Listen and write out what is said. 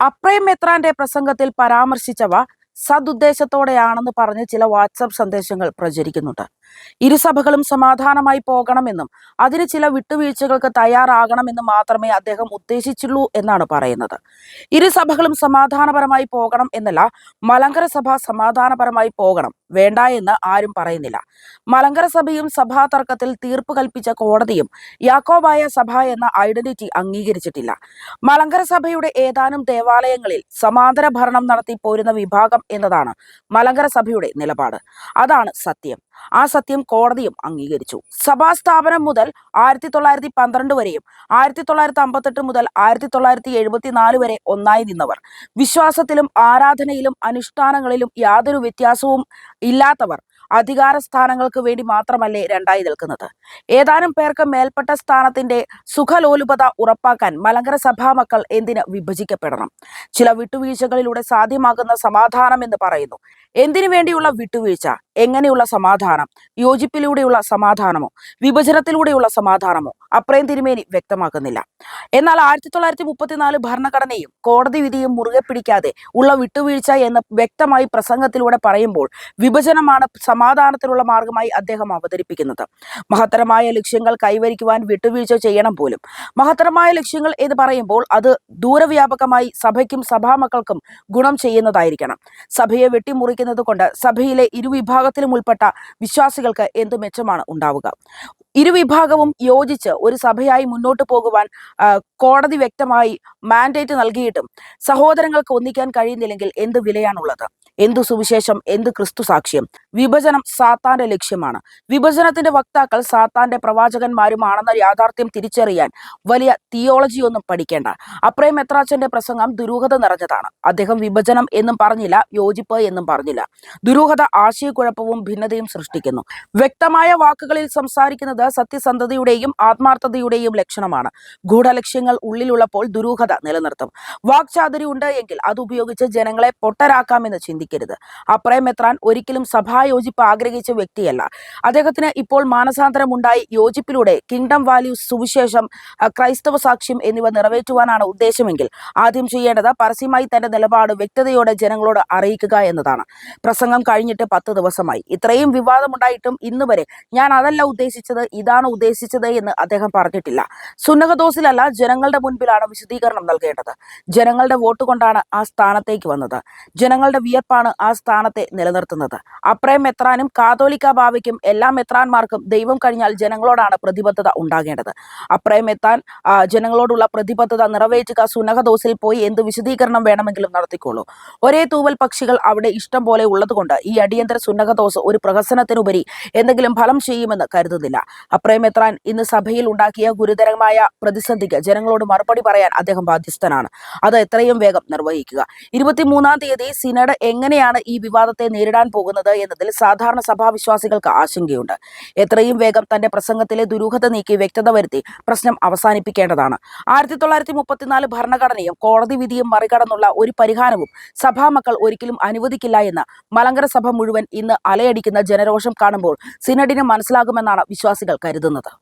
അപ്രയം മെത്രാന്റെ പ്രസംഗത്തിൽ പരാമർശിച്ചവ സതുദ്ദേശത്തോടെയാണെന്ന് പറഞ്ഞ് ചില വാട്സപ്പ് സന്ദേശങ്ങൾ പ്രചരിക്കുന്നുണ്ട്. ഇരുസഭകളും സമാധാനമായി പോകണമെന്നും അതിന് ചില വിട്ടുവീഴ്ചകൾക്ക് തയ്യാറാകണമെന്നും മാത്രമേ അദ്ദേഹം ഉദ്ദേശിച്ചുള്ളൂ എന്നാണ് പറയുന്നത്. ഇരുസഭകളും സമാധാനപരമായി പോകണം എന്നല്ല മലങ്കര സഭ സമാധാനപരമായി പോകണം വേണ്ട എന്ന് ആരും പറയുന്നില്ല. മലങ്കര സഭയും സഭാ തർക്കത്തിൽ തീർപ്പ് കൽപ്പിച്ച കോടതിയും യാക്കോബായ സഭ എന്ന ഐഡന്റിറ്റി അംഗീകരിച്ചിട്ടില്ല. മലങ്കര സഭയുടെ ഏതാനും ദേവാലയങ്ങളിൽ സമാന്തര ഭരണം നടത്തി പോരുന്ന വിഭാഗം എന്നതാണ് മലങ്കര സഭയുടെ നിലപാട്. അതാണ് സത്യം. ആ സത്യം കോടതിയും അംഗീകരിച്ചു. സഭാ സ്ഥാപനം മുതൽ ആയിരത്തി തൊള്ളായിരത്തി പന്ത്രണ്ട് വരെയും ആയിരത്തി തൊള്ളായിരത്തി അമ്പത്തെട്ട് മുതൽ ആയിരത്തി തൊള്ളായിരത്തി എഴുപത്തിനാല് വരെ ഒന്നായി നിന്നവർ. വിശ്വാസത്തിലും ആരാധനയിലും അനുഷ്ഠാനങ്ങളിലും യാതൊരു വ്യത്യാസവും ഇല്ലാത്തവർ. അധികാര സ്ഥാനങ്ങൾക്ക് വേണ്ടി മാത്രമല്ലേ രണ്ടായി നിൽക്കുന്നത്. ഏതാനും പേർക്ക് മേൽപ്പെട്ട സ്ഥാനത്തിന്റെ സുഖലോലുപത ഉറപ്പാക്കാൻ മലങ്കര സഭാ മക്കൾ എന്തിന് വിഭജിക്കപ്പെടണം? ചില വിട്ടുവീഴ്ചകളിലൂടെ സാധ്യമാകുന്ന സമാധാനം എന്ന് പറയുന്നു. എന്തിനു വേണ്ടിയുള്ള വിട്ടുവീഴ്ച? എങ്ങനെയുള്ള സമാധാനം? യോജിപ്പിലൂടെയുള്ള സമാധാനമോ? വിഭജനത്തിലൂടെയുള്ള സമാധാനമോ? അപ്രയം തിരുമേനി വ്യക്തമാക്കുന്നില്ല. എന്നാൽ ആയിരത്തി തൊള്ളായിരത്തി മുപ്പത്തിനാല് ഭരണഘടനയും കോടതി വിധിയും മുറുകെ പിടിക്കാതെ ഉള്ള വിട്ടുവീഴ്ച എന്ന് വ്യക്തമായി പ്രസംഗത്തിലൂടെ പറയുമ്പോൾ വിഭജനമാണ് സമാധാനത്തിനുള്ള മാർഗമായി അദ്ദേഹം അവതരിപ്പിക്കുന്നത്. മഹത്തരമായ ലക്ഷ്യങ്ങൾ കൈവരിക്കുവാൻ വിട്ടുവീഴ്ച ചെയ്യണം പോലും. മഹത്തരമായ ലക്ഷ്യങ്ങൾ എന്ന് പറയുമ്പോൾ അത് ദൂരവ്യാപകമായി സഭയ്ക്കും സഭാമക്കൾക്കും ഗുണം ചെയ്യുന്നതായിരിക്കണം. സഭയെ വെട്ടിമുറിക്കുന്നത് കൊണ്ട് സഭയിലെ ഇരുവിഭാഗത്തിലും ഉൾപ്പെട്ട വിശ്വാസികൾക്ക് എന്തു മെച്ചമാണ് ഉണ്ടാവുക? ഇരുവിഭാഗവും യോജിച്ച് ഒരു സഭയായി മുന്നോട്ട് പോകുവാൻ കോടതി വ്യക്തമായി മാൻഡേറ്റ് നൽകിയിട്ടും സഹോദരങ്ങൾക്ക് ഒന്നിക്കാൻ കഴിയുന്നില്ലെങ്കിൽ എന്ത് വിലയാണുള്ളത്? എന്തു സുവിശേഷം? എന്ത് ക്രിസ്തു സാക്ഷ്യം വിഭജനം സാത്താന്റെ ലക്ഷ്യമാണ്. വിഭജനത്തിന്റെ വക്താക്കൾ സാത്താന്റെ പ്രവാചകന്മാരുമാണെന്ന യാഥാർത്ഥ്യം തിരിച്ചറിയാൻ വലിയ തിയോളജി ഒന്നും പഠിക്കേണ്ട. അപ്രേം എത്രാച്ചന്റെ പ്രസംഗം ദുരൂഹത നിറഞ്ഞതാണ്. അദ്ദേഹം വിഭജനം എന്നും പറഞ്ഞില്ല യോജിപ്പ് എന്നും പറഞ്ഞില്ല. ദുരൂഹത ആശയക്കുഴപ്പവും ഭിന്നതയും സൃഷ്ടിക്കുന്നു. വ്യക്തമായ വാക്കുകളിൽ സംസാരിക്കുന്നത് സത്യസന്ധതയുടെയും ആത്മാർത്ഥതയുടെയും ലക്ഷണമാണ്. ഗൂഢലക്ഷ്യങ്ങൾ ഉള്ളിലുള്ളപ്പോൾ ദുരൂഹത നിലനിർത്തും. വാക്ചാതുരി ഉണ്ട് എങ്കിൽ അത് ഉപയോഗിച്ച് ജനങ്ങളെ പൊട്ടരാക്കാമെന്ന് ചിന്തിക്കരുത്. അപ്രേം എത്രാൻ ഒരിക്കലും സഭായോജിപ്പ് ആഗ്രഹിച്ച വ്യക്തിയല്ല. അദ്ദേഹത്തിന് ഇപ്പോൾ മാനസാന്തരമുണ്ടായി യോജിപ്പിലൂടെ കിങ്ഡം വാല്യൂസ് സുവിശേഷം ക്രൈസ്തവ സാക്ഷ്യം എന്നിവ നിറവേറ്റുവാനാണ് ഉദ്ദേശമെങ്കിൽ ആദ്യം ചെയ്യേണ്ടത് പരസ്യമായി തന്റെ നിലപാട് വ്യക്തതയോടെ ജനങ്ങളോട് അറിയിക്കുക എന്നതാണ്. പ്രസംഗം കഴിഞ്ഞിട്ട് പത്ത് ദിവസമായി. ഇത്രയും വിവാദമുണ്ടായിട്ടും ഇന്ന് വരെ ഞാൻ അതല്ല ഉദ്ദേശിച്ചത് ഇതാണ് ഉദ്ദേശിച്ചത് എന്ന് അദ്ദേഹം പറഞ്ഞിട്ടില്ല. സുന്നഹദോസിലല്ല ജനങ്ങളുടെ മുൻപിലാണ് വിശദീകരണം നൽകേണ്ടത്. ജനങ്ങളുടെ വോട്ട് കൊണ്ടാണ് ആ സ്ഥാനത്തേക്ക് വന്നത്. ജനങ്ങളുടെ വിയർപ്പാണ് ആ സ്ഥാനത്തെ നിലനിർത്തുന്നത്. അപ്രയം മെത്രാനും കാതോലിക്ക ബാവയ്ക്കും എല്ലാ മെത്രാന്മാർക്കും ദൈവം കഴിഞ്ഞാൽ ജനങ്ങളോടാണ് പ്രതിബദ്ധത ഉണ്ടാകേണ്ടത്. അപ്രയം എത്താൻ ജനങ്ങളോടുള്ള പ്രതിബദ്ധത നിറവേറ്റുക സുന്നഹദോസിൽ പോയി എന്ത് വിശദീകരണം വേണമെങ്കിലും നടത്തിക്കോളൂ. ഒരേ തൂവൽ പക്ഷികൾ അവിടെ ഇഷ്ടം പോലെ ഉള്ളതുകൊണ്ട് ഈ അടിയന്തര സുന്നഹദോസ് ഒരു പ്രഹസനത്തിനുപരി എന്തെങ്കിലും ഫലം ചെയ്യുമെന്ന് കരുതുന്നില്ല. അപ്രയം എത്രാൻ ഇന്ന് സഭയിൽ ഉണ്ടാക്കിയ ഗുരുതരമായ പ്രതിസന്ധിക്ക് ജനങ്ങളോട് മറുപടി പറയാൻ അദ്ദേഹം ബാധ്യസ്ഥനാണ്. അത് എത്രയും വേഗം നിർവഹിക്കുക. ഇരുപത്തിമൂന്നാം തീയതി സിനഡ് എങ്ങനെയാണ് ഈ വിവാദത്തെ നേരിടാൻ പോകുന്നത് എന്നതിൽ സാധാരണ സഭാവിശ്വാസികൾക്ക് ആശങ്കയുണ്ട്. എത്രയും വേഗം തന്റെ പ്രസംഗത്തിലെ ദുരൂഹത നീക്കി വ്യക്തത വരുത്തി പ്രശ്നം അവസാനിപ്പിക്കേണ്ടതാണ്. ആയിരത്തി തൊള്ളായിരത്തി മുപ്പത്തിനാല് ഭരണഘടനയും കോടതി വിധിയും മറികടന്നുള്ള ഒരു പരിഹാരവും സഭാമക്കൾ ഒരിക്കലും അനുവദിക്കില്ല എന്ന് മലങ്കര സഭ മുഴുവൻ ഇന്ന് അലയടിക്കുന്ന ജനരോഷം കാണുമ്പോൾ സിനഡിന് മനസ്സിലാകുമെന്നാണ് വിശ്വാസികൾ കരുതുന്നത്.